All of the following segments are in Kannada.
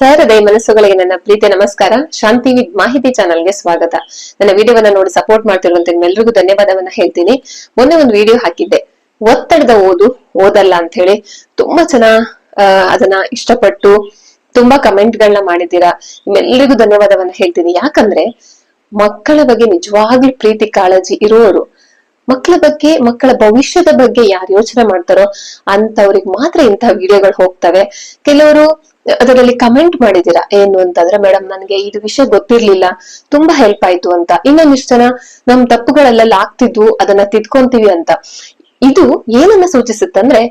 ಸಹೃದಯ ಮನಸ್ಸುಗಳಿಗೆ ನನ್ನ ಪ್ರೀತಿ ನಮಸ್ಕಾರ. ಶಾಂತಿ ವಿದ್ ಮಾಹಿತಿ ಚಾನಲ್ಗೆ ಸ್ವಾಗತ. ನನ್ನ ವಿಡಿಯೋವನ್ನ ನೋಡಿ ಸಪೋರ್ಟ್ ಮಾಡ್ತಿರುವಂತ ನಿಮ್ಮೆಲ್ರಿಗೂ ಧನ್ಯವಾದವನ್ನ ಹೇಳ್ತೀನಿ. ಮೊನ್ನೆ ಒಂದು ವಿಡಿಯೋ ಹಾಕಿದ್ದೆ. ಒತ್ತಡದ ಓದು, ಓದಲ್ಲ ಅಂತ ಹೇಳಿ ತುಂಬಾ ಜನ ಅದನ್ನ ಇಷ್ಟಪಟ್ಟು ತುಂಬಾ ಕಮೆಂಟ್ ಗಳನ್ನ ಮಾಡಿದ್ದೀರಾ? ನಿಮ್ಮೆಲ್ಲರಿಗೂ ಧನ್ಯವಾದವನ್ನ ಹೇಳ್ತೀನಿ. ಯಾಕಂದ್ರೆ ಮಕ್ಕಳ ಬಗ್ಗೆ ನಿಜವಾಗ್ಲೂ ಪ್ರೀತಿ ಕಾಳಜಿ ಇರುವವರು ಮಕ್ಕಳ ಬಗ್ಗೆ, ಮಕ್ಕಳ ಭವಿಷ್ಯದ ಬಗ್ಗೆ ಯಾರು ಯೋಚನೆ ಮಾಡ್ತಾರೋ ಅಂತವ್ರಿಗೆ ಮಾತ್ರ ಇಂತಹ ವಿಡಿಯೋಗಳು ಹೋಗ್ತವೆ. ಕೆಲವರು ಅದರಲ್ಲಿ ಕಮೆಂಟ್ ಮಾಡಿದೀರಾ ಏನು ಅಂತಂದ್ರೆ ಮೇಡಮ್ ನನ್ಗೆ ಇದು ವಿಷಯ ಗೊತ್ತಿರ್ಲಿಲ್ಲ, ತುಂಬಾ ಹೆಲ್ಪ್ ಆಯ್ತು ಅಂತ. ಇನ್ನೊಂದಿಷ್ಟು ಜನ, ನಮ್ ತಪ್ಪುಗಳೆಲ್ಲ ಆಗ್ತಿದ್ವು ಅದನ್ನ ತಿದ್ಕೊಂತೀವಿ ಅಂತ. ಇದು ಏನನ್ನ ಸೂಚಿಸುತ್ತಂದ್ರೆ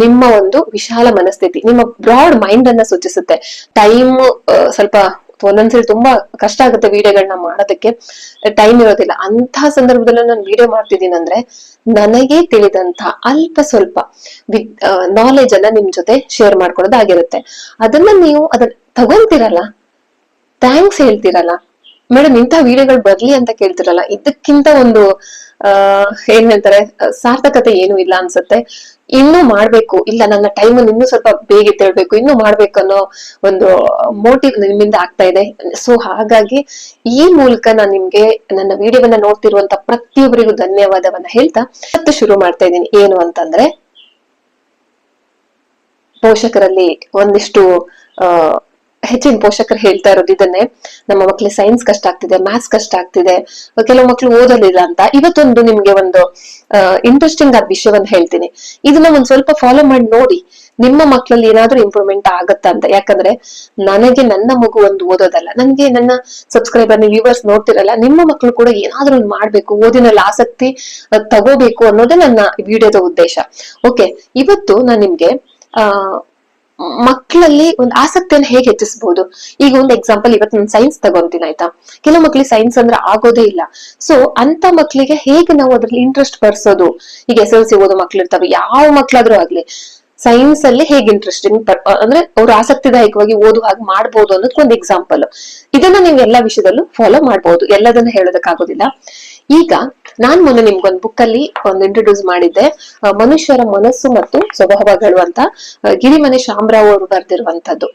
ನಿಮ್ಮ ಒಂದು ವಿಶಾಲ ಮನಸ್ಥಿತಿ, ನಿಮ್ಮ ಬ್ರಾಡ್ ಮೈಂಡ್ ಅನ್ನ ಸೂಚಿಸುತ್ತೆ. ಟೈಮ್ ಸ್ವಲ್ಪ ಒಂದೊಂದ್ಸರಿ ತುಂಬಾ ಕಷ್ಟ ಆಗುತ್ತೆ ವಿಡಿಯೋಗಳನ್ನ ಮಾಡೋದಕ್ಕೆ. ಟೈಮ್ ಇರೋದಿಲ್ಲ. ಅಂತ ಸಂದರ್ಭದಲ್ಲಿ ನಾನು ವಿಡಿಯೋ ಮಾಡ್ತಿದ್ದೀನಿ ಅಂದ್ರೆ ನನಗೆ ತಿಳಿದಂತ ಅಲ್ಪ ಸ್ವಲ್ಪ ನಾಲೆಜ್ ಅನ್ನ ನಿಮ್ ಜೊತೆ ಶೇರ್ ಮಾಡ್ಕೊಳ್ಳೋದಾಗಿರುತ್ತೆ ಅದನ್ನ ನೀವು ಅದನ್ನ ತಗೊಂತೀರಲ್ಲ? ಥ್ಯಾಂಕ್ಸ್ ಹೇಳ್ತೀರಲ್ಲ? ಮೇಡಮ್ ಇಂತಹ ವಿಡಿಯೋಗಳು ಬರ್ಲಿ ಅಂತ ಕೇಳ್ತಿರಲ್ಲ. ಇದಕ್ಕಿಂತ ಒಂದು ಆ, ಏನ್ ಹೇಳ್ತಾರೆ ಸಾರ್ಥಕತೆ ಏನು ಇಲ್ಲ ಅನ್ಸುತ್ತೆ. ಇನ್ನೂ ಮಾಡ್ಬೇಕು. ಇಲ್ಲ, ನನ್ನ ಟೈಮ್ ಇನ್ನೂ ಸ್ವಲ್ಪ ಬೇಗ ತೆಳ್ಬೇಕು ಇನ್ನೂ ಮಾಡ್ಬೇಕು ಅನ್ನೋ ಒಂದು ಮೋಟಿವ್ ನಿಮ್ಮಿಂದ ಆಗ್ತಾ ಇದೆ. ಸೊ ಹಾಗಾಗಿ ಈ ಮೂಲಕ ನಾನು ನಿಮ್ಗೆ ನನ್ನ ವಿಡಿಯೋವನ್ನ ನೋಡ್ತಿರುವಂತ ಪ್ರತಿಯೊಬ್ಬರಿಗೂ ಧನ್ಯವಾದವನ್ನ ಹೇಳ್ತಾ ಮತ್ತೆ ಶುರು ಮಾಡ್ತಾ ಇದ್ದೀನಿ. ಏನು ಅಂತಂದ್ರೆ, ಪೋಷಕರಲ್ಲಿ ಒಂದಿಷ್ಟು, ಆ ಹೆಚ್ಚಿನ ಪೋಷಕರು ಹೇಳ್ತಾ ಇರೋದು ಇದನ್ನೇ. ನಮ್ಮ ಮಕ್ಳಿಗೆ ಸೈನ್ಸ್ ಕಷ್ಟ ಆಗ್ತಿದೆ ಮ್ಯಾಥ್ಸ್ ಕಷ್ಟ ಆಗ್ತಿದೆ, ಕೆಲವು ಮಕ್ಳು ಓದಲಿಲ್ಲ ಅಂತ. ಇವತ್ತೊಂದು ನಿಮ್ಗೆ ಒಂದು ಇಂಟ್ರೆಸ್ಟಿಂಗ್ ಆದ ವಿಷಯವನ್ನ ಹೇಳ್ತೀನಿ. ಇದನ್ನ ಒಂದ್ ಸ್ವಲ್ಪ ಫಾಲೋ ಮಾಡಿ ನೋಡಿ, ನಿಮ್ಮ ಮಕ್ಕಳಲ್ಲಿ ಏನಾದ್ರೂ ಇಂಪ್ರೂವ್ಮೆಂಟ್ ಆಗತ್ತಾ ಅಂತ. ಯಾಕಂದ್ರೆ ನನಗೆ ನನ್ನ ಮಗು ಒಂದು ಓದೋದಲ್ಲ. ನನಗೆ ನನ್ನ ಸಬ್ಸ್ಕ್ರೈಬರ್ ನೀವು ವ್ಯೂವರ್ಸ್ ನೋಡ್ತಿರಲ್ಲ, ನಿಮ್ಮ ಮಕ್ಕಳು ಕೂಡ ಏನಾದ್ರೂ ಒಂದು ಮಾಡ್ಬೇಕು, ಓದಿನಲ್ಲಿ ಆಸಕ್ತಿ ತಗೋಬೇಕು ಅನ್ನೋದೇ ನನ್ನ ವಿಡಿಯೋದ ಉದ್ದೇಶ. ಓಕೆ ಇವತ್ತು ನಾನು ನಿಮ್ಗೆ, ಆ ಮಕ್ಕಳಲ್ಲಿ ಒಂದು ಆಸಕ್ತಿಯನ್ನ ಹೇಗೆ ಹೆಚ್ಚಿಸಬಹುದು ಈಗ ಒಂದು ಎಕ್ಸಾಂಪಲ್ ಇವತ್ತು ನಾನು ಸೈನ್ಸ್ ತಗೊಂತೀನಿ ಆಯ್ತಾ? ಕೆಲವು ಮಕ್ಳಿಗೆ ಸೈನ್ಸ್ ಅಂದ್ರೆ ಆಗೋದೇ ಇಲ್ಲ. ಸೊ ಅಂತ ಮಕ್ಳಿಗೆ ಹೇಗೆ ನಾವು ಅದ್ರಲ್ಲಿ ಇಂಟ್ರೆಸ್ಟ್ ಬರ್ಸೋದು? ಈಗ ಎಸ್ ಎಲ್ ಸಿ ಓದೋ ಮಕ್ಳು ಇರ್ತಾರೆ ಯಾವ ಮಕ್ಳಾದ್ರೂ ಆಗ್ಲಿ ಸೈನ್ಸ್ ಅಲ್ಲಿ ಹೇಗೆ ಇಂಟ್ರೆಸ್ಟಿಂಗ್ ಅಂದ್ರೆ ಅವ್ರು ಆಸಕ್ತಿದಾಯಕವಾಗಿ ಓದುವ ಹಾಗೆ ಮಾಡ್ಬೋದು ಅನ್ನೋದಕ್ಕೆ ಒಂದು ಎಕ್ಸಾಂಪಲ್ ಇದನ್ನ ನೀವು ಎಲ್ಲಾ ವಿಷಯದಲ್ಲೂ ಫಾಲೋ ಮಾಡ್ಬೋದು, ಎಲ್ಲದನ್ನ ಹೇಳೋದಕ್ಕಾಗೋದಿಲ್ಲ. ಈಗ ನಾನ್ ಮೊನ್ನೆ ನಿಮ್ಗೊಂದು ಬುಕ್ ಅಲ್ಲಿ ಒಂದು ಇಂಟ್ರೊಡ್ಯೂಸ್ ಮಾಡಿದ್ದೆ. ಮನುಷ್ಯರ ಮನಸ್ಸು ಮತ್ತು ಸ್ವಭಾವಗಳು ಅಂತ. ಗಿರಿಮನೆ ಶಾಮರಾವ್ ಅವರು ಬರೆದಿರುವಂತದ್ದು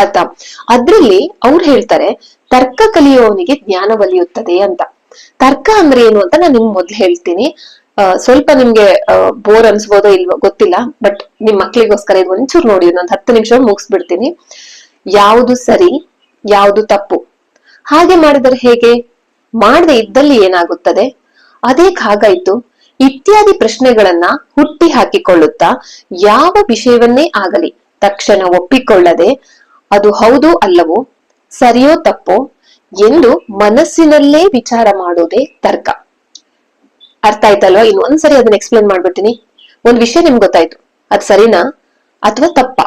ಆಯ್ತಾ? ಅದ್ರಲ್ಲಿ ಅವ್ರು ಹೇಳ್ತಾರೆ, ತರ್ಕ ಕಲಿಯುವವನಿಗೆ ಜ್ಞಾನ ಒಲಿಯುತ್ತದೆ ಅಂತ. ತರ್ಕ ಅಂದ್ರೆ ಏನು ಅಂತ ನಾನು ನಿಮ್ಗೆ ಮೊದ್ಲು ಹೇಳ್ತೀನಿ. ಸ್ವಲ್ಪ ನಿಮ್ಗೆ ಬೋರ್ ಅನ್ಸ್ಬೋದೋ ಇಲ್ವೋ ಗೊತ್ತಿಲ್ಲ ಬಟ್ ನಿಮ್ ಮಕ್ಳಿಗೋಸ್ಕರ ಇದು ಒಂಚೂರು ನೋಡಿ ನಾನು ಹತ್ತು ನಿಮಿಷ ಮುಗಿಸ್ಬಿಡ್ತೀನಿ. ಯಾವುದು ಸರಿ, ಯಾವುದು ತಪ್ಪು? ಹಾಗೆ ಮಾಡಿದರೆ ಹೇಗೆ? ಮಾಡದೆ ಇದ್ದಲ್ಲಿ ಏನಾಗುತ್ತದೆ? ಅದೇ ಹಾಗಾಯ್ತು ಇತ್ಯಾದಿ ಪ್ರಶ್ನೆಗಳನ್ನ ಹುಟ್ಟಿ ಹಾಕಿಕೊಳ್ಳುತ್ತಾ ಯಾವ ವಿಷಯವನ್ನೇ ಆಗಲಿ ತಕ್ಷಣ ಒಪ್ಪಿಕೊಳ್ಳದೆ ಅದು ಹೌದು ಅಲ್ಲವೋ, ಸರಿಯೋ ತಪ್ಪೋ ಎಂದು ಮನಸ್ಸಿನಲ್ಲೇ ವಿಚಾರ ಮಾಡೋದೇ ತರ್ಕ. ಅರ್ಥ ಆಯ್ತಲ್ವಾ? ಇನ್ನು ಒಂದ್ಸರಿ ಅದನ್ನ ಎಕ್ಸ್ಪ್ಲೇನ್ ಮಾಡ್ಬಿಡ್ತೀನಿ. ಒಂದ್ ವಿಷಯ ನಿಮ್ಗೆ ಗೊತ್ತಾಯ್ತು. ಅದ್ ಸರಿನಾ? ಅಥವಾ ತಪ್ಪ?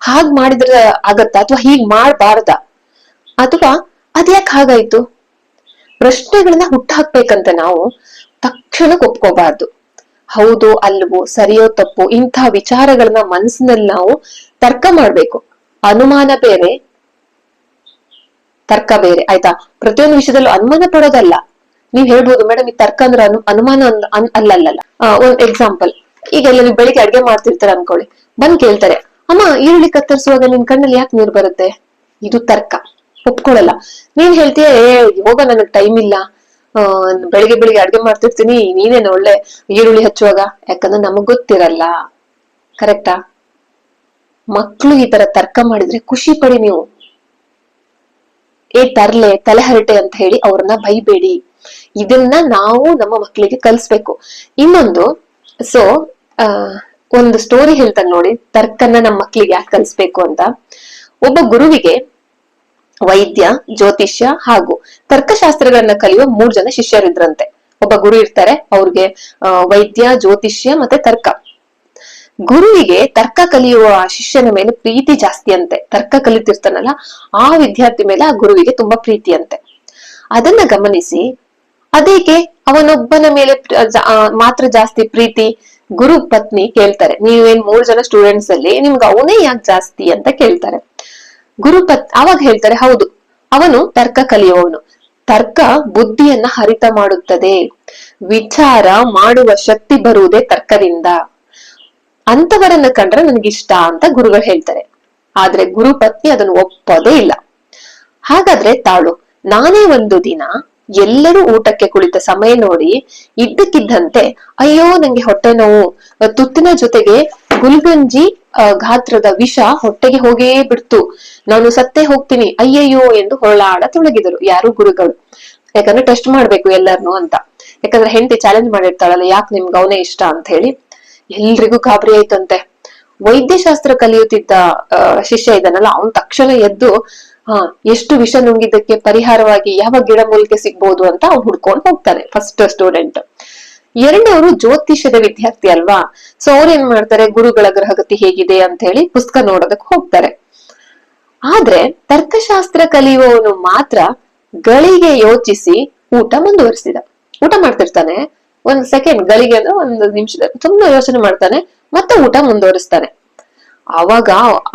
ಹಾಗ್ ಮಾಡಿದ್ರೆ ಆಗತ್ತಾ? ಅಥವಾ ಹೀಗ್ ಮಾಡಬಾರ್ದ? ಅಥವಾ ಅದ್ಯಾಕ್ ಹಾಗಾಯ್ತು? ಪ್ರಶ್ನೆಗಳನ್ನ ಹುಟ್ಟಾಕ್ಬೇಕಂತ ನಾವು ತಕ್ಷಣಕ್ಕೆ ಒಪ್ಕೋಬಾರ್ದು. ಹೌದು ಅಲ್ವೋ ಸರಿಯೋ ತಪ್ಪು ಇಂತಹ ವಿಚಾರಗಳನ್ನ ಮನಸ್ಸಿನಲ್ಲಿ ನಾವು ತರ್ಕ ಮಾಡ್ಬೇಕು. ಅನುಮಾನ ಬೇರೆ, ತರ್ಕ ಬೇರೆ, ಆಯ್ತಾ? ಪ್ರತಿಯೊಂದು ವಿಷಯದಲ್ಲೂ ಅನುಮಾನ ಪಡೋದಲ್ಲ. ನೀವ್ ಹೇಳ್ಬೋದು, ಮೇಡಮ್, ಈ ತರ್ಕ ಅಂದ್ರೆ ಅನು, ಅನುಮಾನ ಅನ್- ಅನ್- ಅಲ್ಲಲ್ಲ ಒಂದ್ ಎಕ್ಸಾಂಪಲ್ ಈಗ ಎಲ್ಲ ನೀವು ಬೆಳಿಗ್ಗೆ ಅಡ್ಗೆ ಮಾಡ್ತಿರ್ತಾರೆ ಅನ್ಕೊಳ್ಳಿ. ಬಂದ್ ಕೇಳ್ತಾರೆ, ಅಮ್ಮ, ಈರುಳ್ಳಿ ಕತ್ತರಿಸುವಾಗ ನಿನ್ ಕಣ್ಣಲ್ಲಿ ಯಾಕೆ ನೀರ್ ಬರುತ್ತೆ? ಇದು ತರ್ಕ. ಒಪ್ಕೊಳಲ್ಲ ನೀನ್ ಹೇಳ್ತೀಯ, ಏ ಯೋಗ ನನಗ್ ಟೈಮ್ ಇಲ್ಲ. ಬೆಳಿಗ್ಗೆ ಬೆಳಿಗ್ಗೆ ಅಡ್ಗೆ ಮಾಡ್ತಿರ್ತೀನಿ, ನೀನೇನು ಒಳ್ಳೆ ಈರುಳ್ಳಿ ಹಚ್ಚುವಾಗ? ಯಾಕಂದ್ರೆ ನಮಗ್ ಗೊತ್ತಿರಲ್ಲ. ಕರೆಕ್ಟಾ ಮಕ್ಳು ಈ ತರ ತರ್ಕ ಮಾಡಿದ್ರೆ ಖುಷಿ ಪಡಿ ನೀವು. ಏ, ತರ್ಲೆ ತಲೆಹರಟೆ ಅಂತ ಹೇಳಿ ಅವ್ರನ್ನ ಬೈಬೇಡಿ. ಇದನ್ನ ನಾವು ನಮ್ಮ ಮಕ್ಕಳಿಗೆ ಕಲ್ಸ್ಬೇಕು. ಇನ್ನೊಂದು ಸೊ ಒಂದು ಸ್ಟೋರಿ ಹೇಳ್ತಾನೆ ನೋಡಿ ತರ್ಕನ್ನ ನಮ್ಮ ಮಕ್ಕಳಿಗೆ ಯಾಕೆ ಕಲಿಸ್ಬೇಕು ಅಂತ. ಒಬ್ಬ ಗುರುವಿಗೆ ವೈದ್ಯ, ಜ್ಯೋತಿಷ್ಯ ಹಾಗೂ ತರ್ಕಶಾಸ್ತ್ರಗಳನ್ನ ಕಲಿಯುವ ಮೂರ್ ಜನ ಶಿಷ್ಯರಿದ್ರಂತೆ. ಒಬ್ಬ ಗುರು ಇರ್ತಾರೆ, ಅವ್ರಿಗೆ ವೈದ್ಯ, ಜ್ಯೋತಿಷ್ಯ ಮತ್ತೆ ತರ್ಕ. ಗುರುವಿಗೆ ತರ್ಕ ಕಲಿಯುವ ಶಿಷ್ಯನ ಮೇಲೆ ಪ್ರೀತಿ ಜಾಸ್ತಿ ಅಂತೆ. ತರ್ಕ ಕಲಿತಿರ್ತಾನಲ್ಲ, ಆ ವಿದ್ಯಾರ್ಥಿ ಮೇಲೆ ಆ ಗುರುವಿಗೆ ತುಂಬಾ ಪ್ರೀತಿ ಅಂತೆ. ಅದನ್ನ ಗಮನಿಸಿ, ಅದೇಕೆ ಅವನೊಬ್ಬನ ಮೇಲೆ ಮಾತ್ರ ಜಾಸ್ತಿ ಪ್ರೀತಿ ಗುರು ಪತ್ನಿ ಕೇಳ್ತಾರೆ. ನೀವೇನ್ ಮೂರ್ ಜನ ಸ್ಟೂಡೆಂಟ್ಸ್ ಅಲ್ಲಿ, ನಿಮ್ಗೆ ಅವನೇ ಯಾಕೆ ಜಾಸ್ತಿ ಅಂತ ಕೇಳ್ತಾರೆ. ಗುರು ಪತ್, ಅವಾಗ ಹೇಳ್ತಾರೆ, ಹೌದು, ಅವನು ತರ್ಕ ಕಲಿಯುವವನು. ತರ್ಕ ಬುದ್ಧಿಯನ್ನ ಹರಿತ ಮಾಡುತ್ತದೆ. ವಿಚಾರ ಮಾಡುವ ಶಕ್ತಿ ಬರುವುದೇ ತರ್ಕದಿಂದ. ಅಂತವರನ್ನ ಕಂಡ್ರೆ ನನಗಿಷ್ಟ ಅಂತ ಗುರುಗಳು ಹೇಳ್ತಾರೆ. ಆದ್ರೆ ಗುರುಪತ್ನಿ ಅದನ್ನು ಒಪ್ಪೋದೇ ಇಲ್ಲ. ಹಾಗಾದ್ರೆ ತಾಳು, ನಾನೇ ಒಂದು ದಿನ ಎಲ್ಲರೂ ಊಟಕ್ಕೆ ಕುಳಿತ ಸಮಯ ನೋಡಿ ಇದ್ದಕ್ಕಿದ್ದಂತೆ, ಅಯ್ಯೋ, ನಂಗೆ ಹೊಟ್ಟೆ ನೋವು. ತುತ್ತಿನ ಜೊತೆಗೆ ಗುಲ್ಗಂಜಿ ಗಾತ್ರದ ವಿಷ ಹೊಟ್ಟೆಗೆ ಹೋಗೇ ಬಿಡ್ತು. ನಾನು ಸತ್ತೇ ಹೋಗ್ತೀನಿ. ಅಯ್ಯಯ್ಯೋ ಎಂದು ಹೊರಳಾಡತೊಡಗಿದರು ಯಾರು ಗುರುಗಳು. ಯಾಕಂದ್ರೆ ಟೆಸ್ಟ್ ಮಾಡ್ಬೇಕು ಎಲ್ಲರನ್ನು ಅಂತ. ಯಾಕಂದ್ರೆ ಹೆಂಡತಿ ಚಾಲೆಂಜ್ ಮಾಡಿರ್ತಾಳಲ್ಲ, ಯಾಕೆ ನಿಮ್ಗೆ ಅವನೇ ಇಷ್ಟ ಅಂತ ಹೇಳಿ. ಎಲ್ರಿಗೂ ಗಾಬರಿ ಆಯ್ತಂತೆ. ವೈದ್ಯಶಾಸ್ತ್ರ ಕಲಿಯುತ್ತಿದ್ದ ಶಿಷ್ಯ ಇದನ್ನಲ್ಲ ಅವನ್ ತಕ್ಷಣ ಎದ್ದು ಹಾ, ಎಷ್ಟು ವಿಷ ನುಂಗಿದ್ದಕ್ಕೆ ಪರಿಹಾರವಾಗಿ ಯಾವ ಗಿಡಮೂಲಿಕೆ ಸಿಗ್ಬಹುದು ಅಂತ ಅವ್ನು ಹುಡ್ಕೊಂಡು ಹೋಗ್ತಾನೆ ಫಸ್ಟ್ ಸ್ಟೂಡೆಂಟ್ ಎರಡನೇವರು ಜ್ಯೋತಿಷ್ಯದ ವಿದ್ಯಾರ್ಥಿ ಅಲ್ವಾ? ಸೊ ಅವ್ರು ಏನ್ ಮಾಡ್ತಾರೆ? ಗುರುಗಳ ಗ್ರಹಗತಿ ಹೇಗಿದೆ ಅಂತ ಹೇಳಿ ಪುಸ್ತಕ ನೋಡೋದಕ್ಕೆ ಹೋಗ್ತಾರೆ. ಆದ್ರೆ, ತರ್ಕಶಾಸ್ತ್ರ ಕಲಿಯುವವನು ಮಾತ್ರ ಗಳಿಗೆ ಯೋಚಿಸಿ ಊಟ ಮುಂದುವರಿಸಿದ. ಊಟ ಮಾಡ್ತಿರ್ತಾನೆ, ಒಂದ್ ಸೆಕೆಂಡ್ ಗಳಿಗೆ ಅಂದ್ರೆ ಒಂದು ನಿಮಿಷದ ತುಂಬಾ ಯೋಚನೆ ಮಾಡ್ತಾನೆ, ಮತ್ತೆ ಊಟ ಮುಂದುವರಿಸ್ತಾನೆ. ಅವಾಗ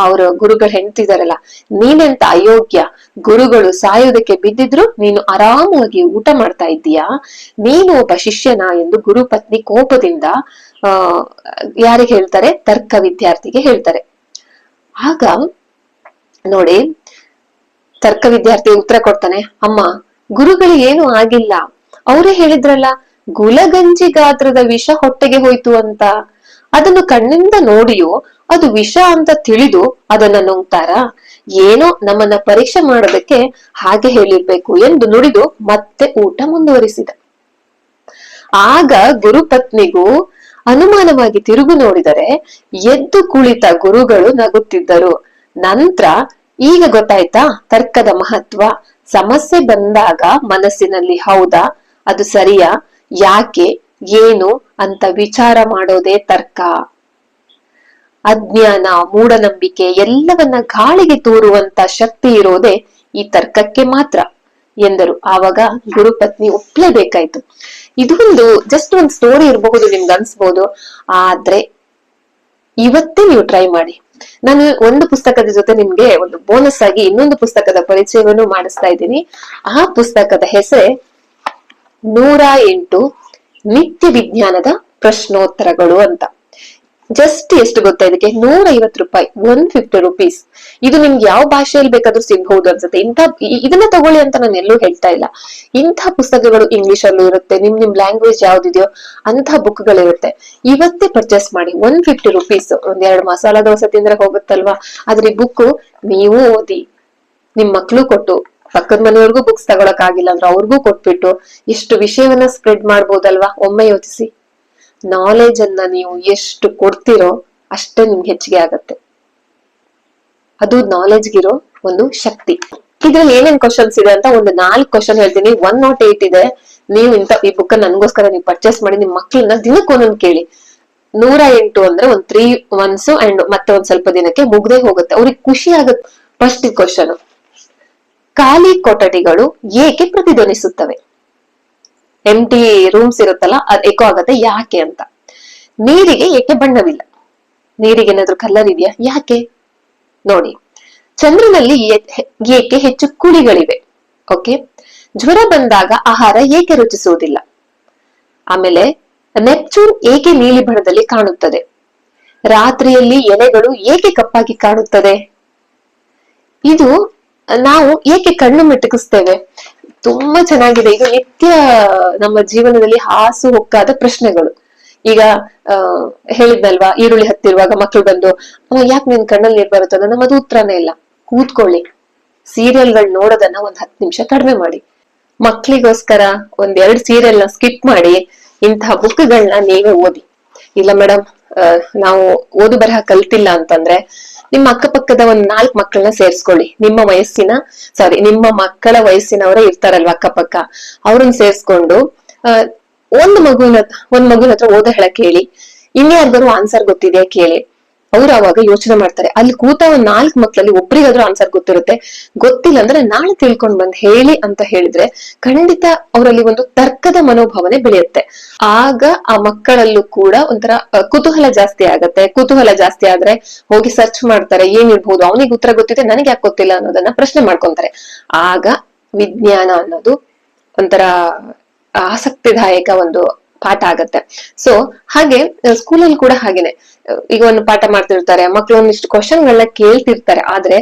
ಅವ್ರ ಗುರುಗಳು ಹೆಣ್ತಿದಾರಲ್ಲ ನೀನೆಂತ ಅಯೋಗ್ಯ? ಗುರುಗಳು ಸಾಯೋದಕ್ಕೆ ಬಿದ್ದಿದ್ರು ನೀನು ಆರಾಮಾಗಿ ಊಟ ಮಾಡ್ತಾ ಇದ್ದೀಯಾ? ನೀನು ಒಬ್ಬ ಶಿಷ್ಯನ? ಎಂದು ಗುರುಪತ್ನಿ ಕೋಪದಿಂದ, ಆ ಯಾರಿಗೆ ಹೇಳ್ತಾರೆ? ತರ್ಕ ವಿದ್ಯಾರ್ಥಿಗೆ ಹೇಳ್ತಾರೆ. ಆಗ ನೋಡಿ, ತರ್ಕ ವಿದ್ಯಾರ್ಥಿ ಉತ್ತರ ಕೊಡ್ತಾನೆ, ಅಮ್ಮ, ಗುರುಗಳು ಏನು ಆಗಿಲ್ಲ. ಅವರೇ ಹೇಳಿದ್ರಲ್ಲ, ಗುಲಗಂಜಿ ಗಾತ್ರದ ವಿಷ ಹೊಟ್ಟೆಗೆ ಹೋಯ್ತು ಅಂತ. ಅದನ್ನು ಕಣ್ಣಿಂದ ನೋಡಿಯೋ, ಅದು ವಿಷ ಅಂತ ತಿಳಿದು ಅದನ್ನ ನುಂಗ್ತಾರ? ಏನೋ ನಮ್ಮನ್ನ ಪರೀಕ್ಷೆ ಮಾಡೋದಕ್ಕೆ ಹಾಗೆ ಹೇಳಿರ್ಬೇಕು ಎಂದು ನುಡಿದು ಮತ್ತೆ ಊಟ ಮುಂದುವರಿಸಿದ. ಆಗ ಗುರುಪತ್ನಿಗೂ ಅನುಮಾನವಾಗಿ ತಿರುಗು ನೋಡಿದರೆ ಎದ್ದು ಕುಳಿತ ಗುರುಗಳು ನಗುತ್ತಿದ್ದರು. ನಂತರ, ಈಗ ಗೊತ್ತಾಯ್ತಾ? ತರ್ಕದ ಮಹತ್ವ? ಸಮಸ್ಯೆ ಬಂದಾಗ ಮನಸ್ಸಿನಲ್ಲಿ ಹೌದಾ? ಅದು ಸರಿಯಾ? ಯಾಕೆ? ಏನು ಅಂತ ವಿಚಾರ ಮಾಡೋದೇ ತರ್ಕ. ಅಜ್ಞಾನ, ಮೂಢನಂಬಿಕೆ ಎಲ್ಲವನ್ನ ಗಾಳಿಗೆ ತೋರುವಂತ ಶಕ್ತಿ ಇರೋದೇ ಈ ತರ್ಕಕ್ಕೆ ಮಾತ್ರ ಎಂದರು. ಆವಾಗ ಗುರುಪತ್ನಿ ಒಪ್ಲೇಬೇಕಾಯ್ತು. ಇದೊಂದು ಜಸ್ಟ್ ಒಂದು ಸ್ಟೋರಿ ಇರಬಹುದು ನಿಮ್ಗೆ ಅನ್ಸ್ಬಹುದು ಆದ್ರೆ ಇವತ್ತೇ ನೀವು ಟ್ರೈ ಮಾಡಿ. ನಾನು ಒಂದು ಪುಸ್ತಕದ ಜೊತೆ ನಿಮ್ಗೆ ಒಂದು ಬೋನಸ್ ಆಗಿ ಇನ್ನೊಂದು ಪುಸ್ತಕದ ಪರಿಚಯವನ್ನು ಮಾಡಿಸ್ತಾ ಇದ್ದೀನಿ. ಆ ಪುಸ್ತಕದ ಹೆಸರೇ ನೂರ ಎಂಟು ನಿತ್ಯ ವಿಜ್ಞಾನದ ಪ್ರಶ್ನೋತ್ತರಗಳು ಅಂತ. ಜಸ್ಟ್ ಎಷ್ಟು ಗೊತ್ತಾ ಇದಕ್ಕೆ? ನೂರ ಐವತ್ತು ರೂಪಾಯಿ ಒನ್ ಫಿಫ್ಟಿ ರುಪೀಸ್. ಇದು ನಿಮ್ಗೆ ಯಾವ ಭಾಷೆಯಲ್ಲಿ ಬೇಕಾದ್ರೂ ಸಿಗ್ಬಹುದು ಅನ್ಸುತ್ತೆ. ಇಂಥ ಇದನ್ನ ತಗೊಳ್ಳಿ ಅಂತ ನಾನು ಎಲ್ಲೂ ಹೇಳ್ತಾ ಇಲ್ಲ. ಇಂಥ ಪುಸ್ತಕಗಳು ಇಂಗ್ಲಿಷ್ ಅಲ್ಲೂ ಇರುತ್ತೆ. ನಿಮ್ ನಿಮ್ ಲ್ಯಾಂಗ್ವೇಜ್ ಯಾವ್ದಿದೆಯೋ ಅಂತ ಬುಕ್ ಗಳಿರುತ್ತೆ ಇವತ್ತೇ ಪರ್ಚೇಸ್ ಮಾಡಿ. One fifty rupees. ಒಂದ್ ಎರಡು ಮಸಾಲಾ ದೋಸೆ ತಿಂದ್ರೆ ಹೋಗುತ್ತಲ್ವಾ? ಆದ್ರೆ ಈ ಬುಕ್ ನೀವು ಓದಿ, ನಿಮ್ ಮಕ್ಳು ಕೊಟ್ಟು ಪಕ್ಕದ ಮನೆಯವ್ರಿಗೂ ಬುಕ್ಸ್ ತಗೊಳಕ್ ಆಗಿಲ್ಲ ಅಂದ್ರೆ ಅವ್ರಿಗೂ ಕೊಟ್ಬಿಟ್ಟು ಇಷ್ಟು ವಿಷಯವನ್ನ ಸ್ಪ್ರೆಡ್ ಮಾಡ್ಬೋದಲ್ವಾ? ಒಮ್ಮೆ ಯೋಚಿಸಿ. ನಾಲೆಜ್ ಅನ್ನ ನೀವು ಎಷ್ಟು ಕೊಡ್ತಿರೋ ಅಷ್ಟೇ ನಿಮ್ಗೆ ಹೆಚ್ಚಿಗೆ ಆಗತ್ತೆ. ಅದು ನಾಲೆಜ್ಗಿರೋ ಒಂದು ಶಕ್ತಿ. ಇದ್ರಲ್ಲಿ ಏನೇನ್ ಕ್ವಶನ್ಸ್ ಇದೆ ಅಂತ ಒಂದು ನಾಲ್ಕು ಕ್ವಶನ್ ಹೇಳ್ತೀನಿ. ಒನ್ ನಾಟ್ ಏಟ್ ಇದೆ. ನೀವು ಇಂತ ಈ ಬುಕ್ ನನ್ಗೋಸ್ಕರ ನೀವು ಪರ್ಚೇಸ್ ಮಾಡಿ ನಿಮ್ ಮಕ್ಳನ್ನ ದಿನಕ್ಕೆ ಒಂದೊಂದು ಕೇಳಿ. ನೂರ ಎಂಟು ಅಂದ್ರೆ ಒಂದ್ ತ್ರೀ ಮಂತ್ಸ್ ಅಂಡ್ ಮತ್ತೆ ಒಂದ್ ಸ್ವಲ್ಪ ದಿನಕ್ಕೆ ಮುಗ್ದೇ ಹೋಗುತ್ತೆ. ಅವ್ರಿಗೆ ಖುಷಿ ಆಗುತ್ತೆ ಫಸ್ಟ್ ಕ್ವಶನ್ ಖಾಲಿ ಕೊಠಡಿಗಳು ಏಕೆ ಪ್ರತಿಧ್ವನಿಸುತ್ತವೆ? ಎಂಟಿ ರೂಮ್ಸ್ ಇರುತ್ತಲ್ಲ, ಅದ್ ಎಕೋ ಆಗತ್ತೆ. ಯಾಕೆ ಅಂತ? ನೀರಿಗೆ ಏಕೆ ಬಣ್ಣವಿಲ್ಲ? ನೀರಿಗೆ ಏನಾದ್ರೂ ಕಲರ್ ಇದೆಯಾ ಯಾಕೆ? ನೋಡಿ. ಚಂದ್ರನಲ್ಲಿ ಏಕೆ ಹೆಚ್ಚು ಕುಳಿಗಳಿವೆ? ಓಕೆ ಜ್ವರ ಬಂದಾಗ ಆಹಾರ ಏಕೆ ರುಚಿಸುವುದಿಲ್ಲ? ಆಮೇಲೆ, ನೆಪ್ಚೂನ್ ಏಕೆ ನೀಲಿ ಬಣ್ಣದಲ್ಲಿ ಕಾಣುತ್ತದೆ? ರಾತ್ರಿಯಲ್ಲಿ ಎಲೆಗಳು ಏಕೆ ಕಪ್ಪಾಗಿ ಕಾಣುತ್ತದೆ? ಇದು ನಾವು ಏಕೆ ಕಣ್ಣು ಮಿಟುಕಿಸ್ತೇವೆ? ತುಂಬಾ ಚೆನ್ನಾಗಿದೆ. ಇದು ನಿತ್ಯ ನಮ್ಮ ಜೀವನದಲ್ಲಿ ಹಾಸು ಹೊಕ್ಕಾದ ಪ್ರಶ್ನೆಗಳು. ಈಗ, ಆ, ಹೇಳಿದ್ನಲ್ವಾ, ಈರುಳ್ಳಿ ಹತ್ತಿರುವಾಗ ಮಕ್ಕಳು ಬಂದು ಯಾಕೆ ನಿನ್ ಕಣ್ಣಲ್ಲಿ ನೀರ್ ಬರುತ್ತದ ನಮ್ಮದು ಉತ್ತರನೇ ಇಲ್ಲ. ಕೂತ್ಕೊಳ್ಳಿ. ಸೀರಿಯಲ್ಗಳು ನೋಡೋದನ್ನ ಒಂದ್ ಹತ್ತು ನಿಮಿಷ ಕಡಿಮೆ ಮಾಡಿ. ಮಕ್ಳಿಗೋಸ್ಕರ ಒಂದ್ ಎರಡ್ ಸೀರಿಯಲ್ನ ಸ್ಕಿಪ್ ಮಾಡಿ, ಇಂತಹ ಬುಕ್ಗಳನ್ನ ನೀವೇ ಓದಿ. ಇಲ್ಲ ಮೇಡಮ್ ನಾವು ಓದು ಬರಹ ಕಲ್ತಿಲ್ಲ ಅಂತಂದ್ರೆ ನಿಮ್ಮ ಅಕ್ಕಪಕ್ಕದ ಒಂದ್ ನಾಲ್ಕ್ ಮಕ್ಕಳನ್ನ ಸೇರ್ಸ್ಕೊಳ್ಳಿ. ನಿಮ್ಮ ವಯಸ್ಸಿನ ಸಾರಿ ನಿಮ್ಮ ಮಕ್ಕಳ ವಯಸ್ಸಿನವರೇ ಇರ್ತಾರಲ್ವಾ ಅಕ್ಕಪಕ್ಕ? ಅವ್ರನ್ನ ಸೇರ್ಸ್ಕೊಂಡು ಆ, ಒಂದ್ ಮಗುವಿನ ಒಂದ್ ಮಗುವಿನ ಹತ್ರ ಓದ ಹೇಳ ಕೇಳಿ. ಇನ್ಯಾರ್ದಾರು ಆನ್ಸರ್ ಗೊತ್ತಿದೆಯಾ ಕೇಳಿ. ಅವ್ರು ಅವಾಗ ಯೋಚನೆ ಮಾಡ್ತಾರೆ. ಅಲ್ಲಿ ಕೂತ ಒಂದ್ ನಾಲ್ಕ್ ಮಕ್ಳಲ್ಲಿ ಒಬ್ರಿಗಾದ್ರೂ ಆನ್ಸರ್ ಗೊತ್ತಿರುತ್ತೆ. ಗೊತ್ತಿಲ್ಲ ಅಂದ್ರೆ ನಾಳೆ ತಿಳ್ಕೊಂಡ್ ಬಂದ್ ಹೇಳಿ ಅಂತ ಹೇಳಿದ್ರೆ ಖಂಡಿತ ಅವರಲ್ಲಿ ಒಂದು ತರ್ಕದ ಮನೋಭಾವನೆ ಬೆಳೆಯುತ್ತೆ. ಆಗ ಆ ಮಕ್ಕಳಲ್ಲೂ ಕೂಡ ಒಂಥರ ಕುತೂಹಲ ಜಾಸ್ತಿ ಆಗತ್ತೆ. ಕುತೂಹಲ ಜಾಸ್ತಿ ಆದ್ರೆ ಹೋಗಿ ಸರ್ಚ್ ಮಾಡ್ತಾರೆ ಏನಿರ್ಬಹುದು ಅವನಿಗೆ ಉತ್ತರ ಗೊತ್ತಿದೆ, ನನಗೆ ಯಾಕೆ ಗೊತ್ತಿಲ್ಲ ಅನ್ನೋದನ್ನ ಪ್ರಶ್ನೆ ಮಾಡ್ಕೊಂತಾರೆ. ಆಗ ವಿಜ್ಞಾನ ಅನ್ನೋದು ಒಂಥರ ಆಸಕ್ತಿದಾಯಕ ಒಂದು ಪಾಠ ಆಗತ್ತೆ. ಸೊ ಹಾಗೆ ಸ್ಕೂಲಲ್ಲಿ ಕೂಡ ಹಾಗೇನೆ. ಈಗ ಒಂದು ಪಾಠ ಮಾಡ್ತಿರ್ತಾರೆ, ಮಕ್ಳು ಒಂದಿಷ್ಟು ಕ್ವಶನ್ ಗಳನ್ನ ಕೇಳ್ತಿರ್ತಾರೆ, ಆದ್ರೆ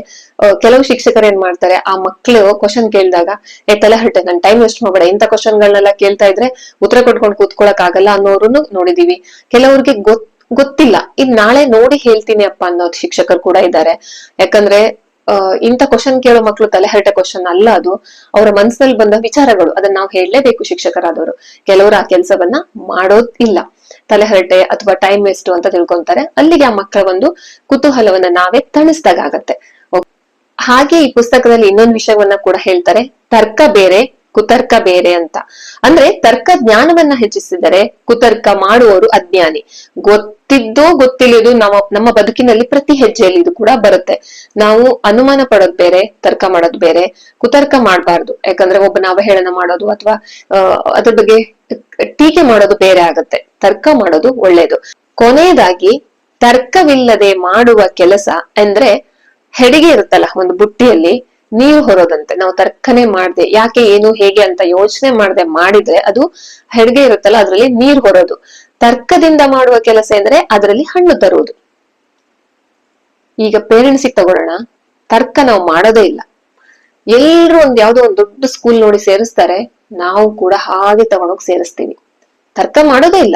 ಕೆಲವು ಶಿಕ್ಷಕರು ಏನ್ ಮಾಡ್ತಾರೆ, ಆ ಮಕ್ಳು ಕ್ವಶನ್ ಕೇಳಿದಾಗ, ಏ, ತಲೆ ಹರಟೆ, ನನ್ ಟೈಮ್ ವೇಸ್ಟ್ ಮಾಡ್ಬೇಡ ಇಂತ ಕ್ವಶನ್ ಗಳನ್ನೆಲ್ಲ ಕೇಳ್ತಾ ಇದ್ರೆ ಉತ್ತರ ಕೊಟ್ಕೊಂಡು ಕೂತ್ಕೊಳಕ್ ಆಗಲ್ಲ ಅನ್ನೋರು ನೋಡಿದೀವಿ. ಕೆಲವ್ರಿಗೆ ಗೊತ್ತ ಗೊತ್ತಿಲ್ಲ. ಇದ್ ನಾಳೆ ನೋಡಿ ಹೇಳ್ತೀನಿ ಅಪ್ಪ ಅನ್ನೋ ಶಿಕ್ಷಕರು ಕೂಡ ಇದ್ದಾರೆ. ಯಾಕಂದ್ರೆ ಇಂಥ ಕ್ವಶನ್ ಕೇಳೋ ಮಕ್ಕಳು ತಲೆ ಹರಟ ಕ್ವಶನ್ ಅಲ್ಲ ಅದು. ಅವರ ಮನಸ್ಸಲ್ಲಿ ಬಂದ ವಿಚಾರಗಳು, ಅದನ್ನ ನಾವು ಹೇಳಲೇಬೇಕು ಶಿಕ್ಷಕರಾದವರು. ಕೆಲವರು ಆ ಕೆಲಸವನ್ನ ಮಾಡೋದ್ ಇಲ್ಲ ತಲೆಹರಟೆ ಅಥವಾ ಟೈಮ್ ವೇಸ್ಟ್ ಅಂತ ತಿಳ್ಕೊಂತಾರೆ. ಅಲ್ಲಿಗೆ ಆ ಮಕ್ಕಳ ಒಂದು ಕುತೂಹಲವನ್ನ ನಾವೇ ತಣಿಸ್ದಾಗ ಆಗತ್ತೆ ಹಾಗೆ ಈ ಪುಸ್ತಕದಲ್ಲಿ ಇನ್ನೊಂದು ವಿಷಯವನ್ನ ಕೂಡ ಹೇಳ್ತಾರೆ. ತರ್ಕ ಬೇರೆ ಕುತರ್ಕ ಬೇರೆ ಅಂತ. ಅಂದ್ರೆ ತರ್ಕ ಜ್ಞಾನವನ್ನ ಹೆಚ್ಚಿಸಿದರೆ ಕುತರ್ಕ ಮಾಡುವವರು ಅಜ್ಞಾನಿ. ಗೊತ್ತಿದ್ದೋ ಗೊತ್ತಿಲ್ಲದು ನಮ್ಮ ನಮ್ಮ ಬದುಕಿನಲ್ಲಿ ಪ್ರತಿ ಹೆಜ್ಜೆಯಲ್ಲಿ ಇದು ಕೂಡ ಬರುತ್ತೆ. ನಾವು ಅನುಮಾನ ಪಡೋದ್ ಬೇರೆ, ತರ್ಕ ಮಾಡೋದು ಬೇರೆ, ಕುತರ್ಕ ಮಾಡಬಾರ್ದು. ಯಾಕಂದ್ರೆ ಒಬ್ಬನ ಅವಹೇಳನ ಮಾಡೋದು ಅಥವಾ ಅದ್ರ ಬಗ್ಗೆ ಟೀಕೆ ಮಾಡೋದು ಬೇರೆ ಆಗತ್ತೆ. ತರ್ಕ ಮಾಡೋದು ಒಳ್ಳೇದು. ಕೊನೆಯದಾಗಿ, ತರ್ಕವಿಲ್ಲದೆ ಮಾಡುವ ಕೆಲಸ ಅಂದ್ರೆ ಹೆಡಿಗೆ ಇರುತ್ತಲ್ಲ, ಒಂದು ಬುಟ್ಟಿಯಲ್ಲಿ ನೀರು ಹೊರೋದಂತೆ. ನಾವು ತರ್ಕನೆ ಮಾಡ್ದೆ, ಯಾಕೆ ಏನು, ಹೇಗೆ ಅಂತ ಯೋಚನೆ ಮಾಡದೆ, ಮಾಡಿದ್ರೆ ಅದು ಹೆಡ್ಗೆ ಇರುತ್ತಲ್ಲ, ಅದರಲ್ಲಿ ನೀರ್ ಹೊರೋದು. ತರ್ಕದಿಂದ ಮಾಡುವ ಕೆಲಸ ಅಂದ್ರೆ ಅದರಲ್ಲಿ ಹಣ್ಣು ತರುವುದು. ಈಗ ಪೇರೆಂಟ್ಸಿಗೆ ತಗೊಳ್ಳೋಣ. ತರ್ಕ ನಾವು ಮಾಡೋದೇ ಇಲ್ಲ. ಎಲ್ರು ಒಂದ್ ಯಾವ್ದೋ ಒಂದ್ ದೊಡ್ಡ ಸ್ಕೂಲ್ ನೋಡಿ ಸೇರಿಸ್ತಾರೆ. ನಾವು ಕೂಡ ಹಾಗೆ ತಗೊಂಡೋಗಿ ಸೇರಿಸ್ತೀವಿ. ತರ್ಕ ಮಾಡೋದೇ ಇಲ್ಲ.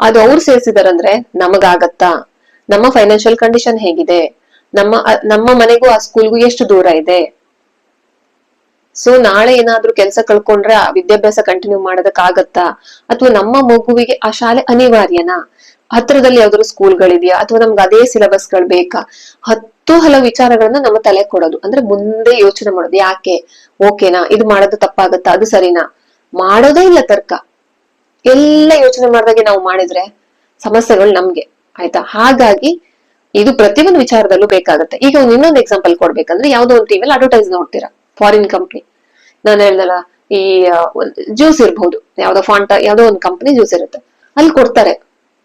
ಅದು ಅವ್ರು ಸೇರಿಸಿದಾರಂದ್ರೆ ನಮಗಾಗತ್ತಾ? ನಮ್ಮ ಫೈನಾನ್ಷಿಯಲ್ ಕಂಡೀಷನ್ ಹೇಗಿದೆ? ನಮ್ಮ ನಮ್ಮ ಮನೆಗೂ ಆ ಸ್ಕೂಲ್ಗೂ ಎಷ್ಟು ದೂರ ಇದೆ? ಸೊ ನಾಳೆ ಏನಾದ್ರೂ ಕೆಲಸ ಕಳ್ಕೊಂಡ್ರೆ ಆ ವಿದ್ಯಾಭ್ಯಾಸ ಕಂಟಿನ್ಯೂ ಮಾಡೋದಕ್ಕಾಗತ್ತಾ? ಅಥವಾ ನಮ್ಮ ಮಗುವಿಗೆ ಆ ಶಾಲೆ ಅನಿವಾರ್ಯನಾ? ಹತ್ರದಲ್ಲಿ ಯಾವ್ದಾದ್ರು ಸ್ಕೂಲ್ಗಳಿದೆಯಾ ಅಥವಾ ನಮ್ಗೆ ಅದೇ ಸಿಲೆಬಸ್ಗಳು ಬೇಕಾ? ಹತ್ತು ಹಲವು ವಿಚಾರಗಳನ್ನ ನಮ್ಮ ತಲೆ ಕೊಡೋದು. ಅಂದ್ರೆ ಮುಂದೆ ಯೋಚನೆ ಮಾಡೋದು. ಯಾಕೆ? ಓಕೆನಾ? ಇದು ಮಾಡೋದು ತಪ್ಪಾಗತ್ತಾ? ಅದು ಸರಿನಾ? ಮಾಡೋದೇ ಇಲ್ಲ ತರ್ಕ. ಎಲ್ಲ ಯೋಚನೆ ಮಾಡಿದಾಗೆ ನಾವು ಮಾಡಿದ್ರೆ ಸಮಸ್ಯೆಗಳು ನಮ್ಗೆ. ಆಯ್ತಾ? ಹಾಗಾಗಿ ಇದು ಪ್ರತಿಯೊಂದು ವಿಚಾರದಲ್ಲೂ ಬೇಕಾಗುತ್ತೆ. ಈಗ ಒಂದು ಇನ್ನೊಂದು ಎಕ್ಸಾಂಪಲ್ ಕೊಡ್ಬೇಕಂದ್ರೆ ಯಾವ್ದೋ ಒಂದು ಟಿವಿಯಲ್ಲಿ ಅಡ್ವರ್ಟೈಸ್ ನೋಡ್ತೀರಾ? ಫಾರಿನ್ ಕಂಪ್ನಿ ನಾನು ಹೇಳ್ದಲ್ಲ, ಈ ಜ್ಯೂಸ್ ಇರ್ಬಹುದು ಯಾವ್ದೋ ಫಾಂಟ ಯಾವ್ದೋ ಒಂದು ಕಂಪನಿ ಜ್ಯೂಸ್ ಇರುತ್ತೆ. ಅಲ್ಲಿ ಕೊಡ್ತಾರೆ.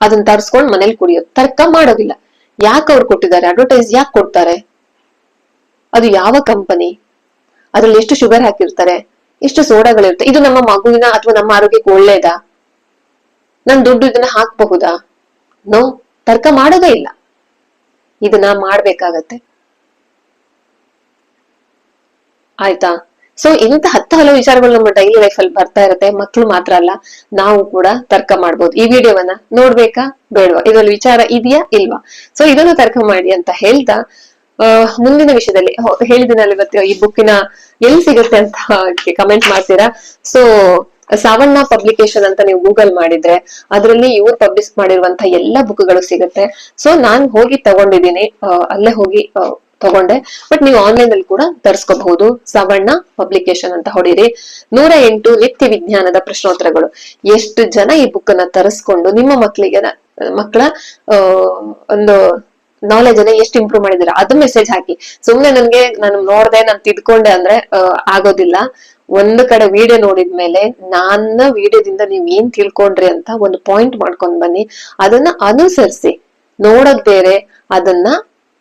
ಅದನ್ನ ತರ್ಸ್ಕೊಂಡು ಮನೇಲಿ ಕುಡಿಯೋದು. ತರ್ಕ ಮಾಡೋದಿಲ್ಲ. ಯಾಕೆ ಅವ್ರು ಕೊಟ್ಟಿದ್ದಾರೆ? ಅಡ್ವರ್ಟೈಸ್ ಯಾಕೆ ಕೊಡ್ತಾರೆ? ಅದು ಯಾವ ಕಂಪನಿ ಅದ್ರಲ್ಲಿ ಎಷ್ಟು ಶುಗರ್ ಹಾಕಿರ್ತಾರೆ? ಎಷ್ಟು ಸೋಡಾಗಳಿರುತ್ತೆ? ಇದು ನಮ್ಮ ಮಗುವಿನ ಅಥವಾ ನಮ್ಮ ಆರೋಗ್ಯಕ್ಕೆ ಒಳ್ಳೇದಾ? ನನ್ ದುಡ್ಡು ಇದನ್ನ ಹಾಕಬಹುದಾ? ನೋ. ತರ್ಕ ಮಾಡೋದೇ ಇಲ್ಲ. ಇದನ್ನ ಮಾಡ್ಬೇಕಾಗತ್ತೆ. ಆಯ್ತಾ? ಸೊ ಇಂತ ಹತ್ತು ಹಲವು ವಿಚಾರಗಳು ನಮ್ಮ ಡೈಲಿ ಲೈಫ್ ಅಲ್ಲಿ ಬರ್ತಾ ಇರುತ್ತೆ. ಮಕ್ಕಳು ಮಾತ್ರ ಅಲ್ಲ, ನಾವು ಕೂಡ ತರ್ಕ ಮಾಡ್ಬೋದು. ಈ ವಿಡಿಯೋವನ್ನ ನೋಡ್ಬೇಕಾ? ಬೇಡವಾ? ಇದ್ರಲ್ಲಿ ವಿಚಾರ ಇದೆಯಾ? ಇಲ್ವಾ? ಸೊ ಇದನ್ನು ತರ್ಕ ಮಾಡಿ ಅಂತ ಹೇಳ್ತಾ ಮುಂದಿನ ವಿಷಯದಲ್ಲಿ ಹೇಳಿದಿನಲ್ಲ ಇವತ್ತು ಈ ಬುಕ್ಕಿನ ಎಲ್ಲಿ ಸಿಗುತ್ತೆ ಅಂತ ಕಮೆಂಟ್ ಮಾಡ್ತೀರಾ? ಸೊ ಸಾವಣ್ಣ ಪಬ್ಲಿಕೇಶನ್ ಅಂತ ನೀವು ಗೂಗಲ್ ಮಾಡಿದ್ರೆ ಅದರಲ್ಲಿ ಇವ್ರು ಪಬ್ಲಿಷ್ ಮಾಡಿರುವಂತಹ ಎಲ್ಲ ಬುಕ್ಗಳು ಸಿಗುತ್ತೆ. ಸೊ ನಾನ್ ಹೋಗಿ ತಗೊಂಡಿದ್ದೀನಿ. ಅಲ್ಲೇ ಹೋಗಿ ತಗೊಂಡೆ. ಬಟ್ ನೀವು ಆನ್ಲೈನ್ ಅಲ್ಲಿ ಕೂಡ ತರ್ಸ್ಕೋಬಹುದು. ಸವರ್ಣ ಪಬ್ಲಿಕೇಶನ್ ಅಂತ ಹೊಡೀರಿ. ನೂರ ಎಂಟು ನಿತ್ಯ ವಿಜ್ಞಾನದ ಪ್ರಶ್ನೋತ್ತರಗಳು. ಎಷ್ಟು ಜನ ಈ ಬುಕ್ ಅನ್ನ ತರಿಸ್ಕೊಂಡು ನಿಮ್ಮ ಮಕ್ಕಳಿಗೆ ಮಕ್ಕಳ ಒಂದು ನಾಲೆಜ್ ಅನ್ನ ಎಷ್ಟು ಇಂಪ್ರೂವ್ ಮಾಡಿದಾರೆ ಅದು ಮೆಸೇಜ್ ಹಾಕಿ. ಸುಮ್ನೆ ನನ್ಗೆ ನಾನು ನೋಡ್ದೆ, ನಾನು ತಿದ್ಕೊಂಡೆ ಅಂದ್ರೆ ಆಗೋದಿಲ್ಲ. ಒಂದು ಕಡೆ ವಿಡಿಯೋ ನೋಡಿದ್ಮೇಲೆ ನನ್ನ ವಿಡಿಯೋದಿಂದ ನೀವ್ ಏನ್ ತಿಳ್ಕೊಂಡ್ರಿ ಅಂತ ಒಂದು ಪಾಯಿಂಟ್ ಮಾಡ್ಕೊಂಡ್ ಬನ್ನಿ. ಅದನ್ನ ಅನುಸರಿಸಿ. ನೋಡೋದ್ ಬೇರೆ, ಅದನ್ನ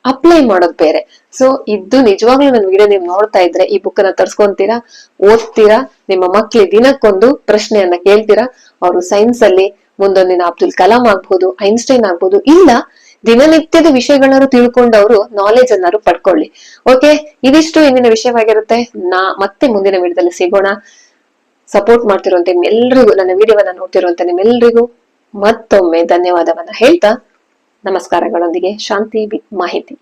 ಅಪ್ಲೈ ಮಾಡೋದ್ ಬೇರೆ. ಸೊ ಇದು ನಿಜವಾಗ್ಲೂ ನನ್ನ ವಿಡಿಯೋ ನೀವು ನೋಡ್ತಾ ಇದ್ರೆ ಈ ಬುಕ್ ಅನ್ನ ತರ್ಸ್ಕೊಂತೀರಾ? ಓದ್ತೀರಾ? ನಿಮ್ಮ ಮಕ್ಳಿ ದಿನಕ್ಕೊಂದು ಪ್ರಶ್ನೆಯನ್ನ ಕೇಳ್ತೀರಾ? ಅವರು ಸೈನ್ಸ್ ಅಲ್ಲಿ ಮುಂದೊಂದಿನ ಅಬ್ದುಲ್ ಕಲಾಂ ಆಗ್ಬಹುದು ಐನ್ಸ್ಟೈನ್ ಆಗ್ಬಹುದು ಇಲ್ಲ ದಿನನಿತ್ಯದ ವಿಷಯಗಳನ್ನ ತಿಳ್ಕೊಂಡವರು ನಾಲೆಜ್ ಅನ್ನಾರು ಪಡ್ಕೊಳ್ಳಿ. ಓಕೆ ಇದಿಷ್ಟು ಇಂದಿನ ವಿಷಯವಾಗಿರುತ್ತೆ. ನಾ ಮತ್ತೆ ಮುಂದಿನ ವಿಡಿಯೋದಲ್ಲಿ ಸಿಗೋಣ. ಸಪೋರ್ಟ್ ಮಾಡ್ತಿರುವಂತ ನಿಮ್ಮೆಲ್ರಿಗೂ, ನನ್ನ ವಿಡಿಯೋವನ್ನ ನೋಡ್ತಿರುವಂತ ನಿಮ್ಮೆಲ್ರಿಗೂ ಮತ್ತೊಮ್ಮೆ ಧನ್ಯವಾದವನ್ನ ಹೇಳ್ತಾ ನಮಸ್ಕಾರಗಳೊಂದಿಗೆ. ಶಾಂತಿ, ಮಾಹಿತಿ.